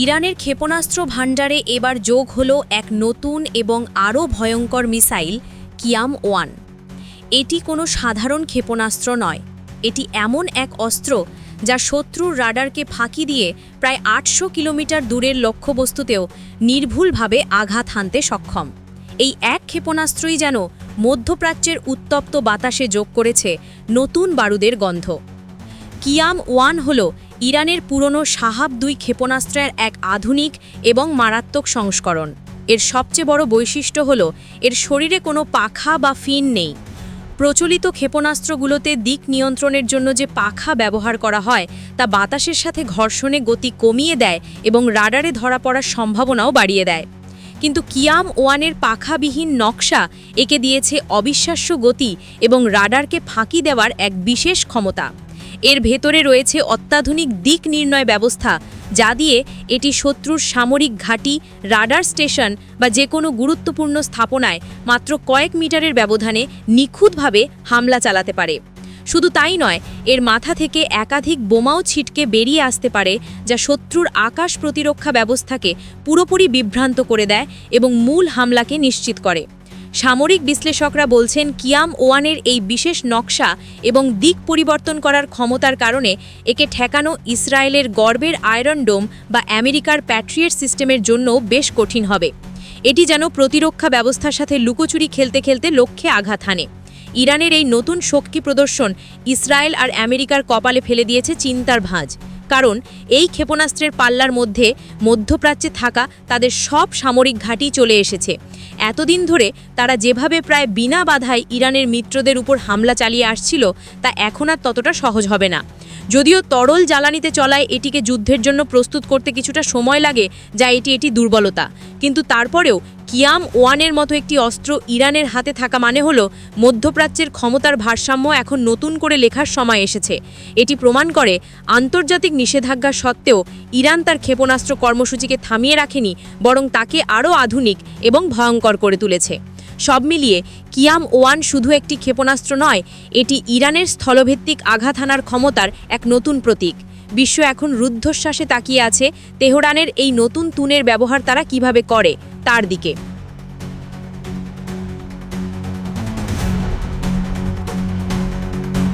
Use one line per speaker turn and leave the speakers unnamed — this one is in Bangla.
ইরানের ক্ষেপণাস্ত্র ভাণ্ডারে এবার যোগ হল এক নতুন এবং আরও ভয়ঙ্কর মিসাইল কিয়াম ওয়ান। এটি কোনো সাধারণ ক্ষেপণাস্ত্র নয়। এটি এমন এক অস্ত্র যা শত্রুর রাডারকে ফাঁকি দিয়ে প্রায় আটশো কিলোমিটার দূরের লক্ষ্যবস্তুতেও নির্ভুলভাবে আঘাত হানতে সক্ষম। এই এক ক্ষেপণাস্ত্রই যেন মধ্যপ্রাচ্যের উত্তপ্ত বাতাসে যোগ করেছে নতুন বারুদের গন্ধ। কিয়াম ওয়ান হল ইরানের পুরনো সাহাব দুই ক্ষেপণাস্ত্রের এক আধুনিক এবং মারাত্মক সংস্করণ। এর সবচেয়ে বড় বৈশিষ্ট্য হল, এর শরীরে কোনো পাখা বা ফিন নেই। প্রচলিত ক্ষেপণাস্ত্রগুলোতে দিক নিয়ন্ত্রণের জন্য যে পাখা ব্যবহার করা হয়, তা বাতাসের সাথে ঘর্ষণে গতি কমিয়ে দেয় এবং রাডারে ধরা পড়ার সম্ভাবনাও বাড়িয়ে দেয়। কিন্তু কিয়াম ওয়ানের পাখাবিহীন নকশা একে দিয়েছে অবিশ্বাস্য গতি এবং রাডারকে ফাঁকি দেওয়ার এক বিশেষ ক্ষমতা। এর ভেতরে রয়েছে অত্যাধুনিক দিক নির্ণয় ব্যবস্থা, যা দিয়ে এটি শত্রুর সামরিক ঘাঁটি, রাডার স্টেশন বা যে কোনো গুরুত্বপূর্ণ স্থাপনায় মাত্র কয়েক মিটারের ব্যবধানে নিখুঁতভাবে হামলা চালাতে পারে। শুধু তাই নয়, এর মাথা থেকে একাধিক বোমাও ছিটকে বেরিয়ে আসতে পারে, যা শত্রুর আকাশ প্রতিরক্ষা ব্যবস্থাকে পুরোপুরি বিভ্রান্ত করে দেয় এবং মূল হামলাকে নিশ্চিত করে। সামরিক বিশ্লেষকরা বলছেন কিয়াম ওয়ানের এই বিশেষ নকশা এবং দিক পরিবর্তন করার ক্ষমতার কারণে একে ঠেকানো ইসরায়েলের গর্বের আয়রন ডোম বা আমেরিকার প্যাট্রিয়েট সিস্টেমের জন্য বেশ কঠিন হবে। এটি যেন প্রতিরক্ষা ব্যবস্থার সাথে লুকোচুরি খেলতে খেলতে লক্ষ্যে আঘাত হানে। ইরানের এই নতুন শক্তি প্রদর্শন ইসরায়েল আর আমেরিকার কপালে ফেলে দিয়েছে চিন্তার ভাঁজ। কারণ এই ক্ষেপণাস্ত্রের পাল্লার মধ্যে মধ্যপ্রাচ্যে থাকা তাদের সব সামরিক ঘাঁটি চলে এসেছে। এতদিন ধরে তারা যেভাবে প্রায় বিনা বাধায় ইরানের মিত্রদের উপর হামলা চালিয়ে আসছিল, তা এখন আর ততটা সহজ হবে না। যদিও তরল জ্বালানিতে চলায় এটিকে যুদ্ধের জন্য প্রস্তুত করতে কিছুটা সময় লাগে, যা এটি এটি দুর্বলতা। কিন্তু তারপরেও, কিয়াম ওয়ানের মতো একটি অস্ত্র ইরানের হাতে থাকা মানে হলো, মধ্যপ্রাচ্যের ক্ষমতার ভারসাম্য এখন নতুন করে লেখার সময় এসেছে। এটি প্রমাণ করে, আন্তর্জাতিক নিষেধাজ্ঞা সত্ত্বেও ইরান তার ক্ষেপণাস্ত্র কর্মসূচিকে থামিয়ে রাখেনি, বরং তাকে আরও আধুনিক এবং ভয়ঙ্কর করে তুলেছে। সব মিলিয়ে কিয়াম ওয়ান শুধু একটি ক্ষেপণাস্ত্র নয়, এটি ইরানের স্থলভিত্তিক আঘাত হানার ক্ষমতার এক নতুন প্রতীক। বিশ্ব এখন রুদ্ধশ্বাসে তাকিয়ে আছে তেহরানের এই নতুন তুনের ব্যবহার তারা কীভাবে করে, তার দিকে।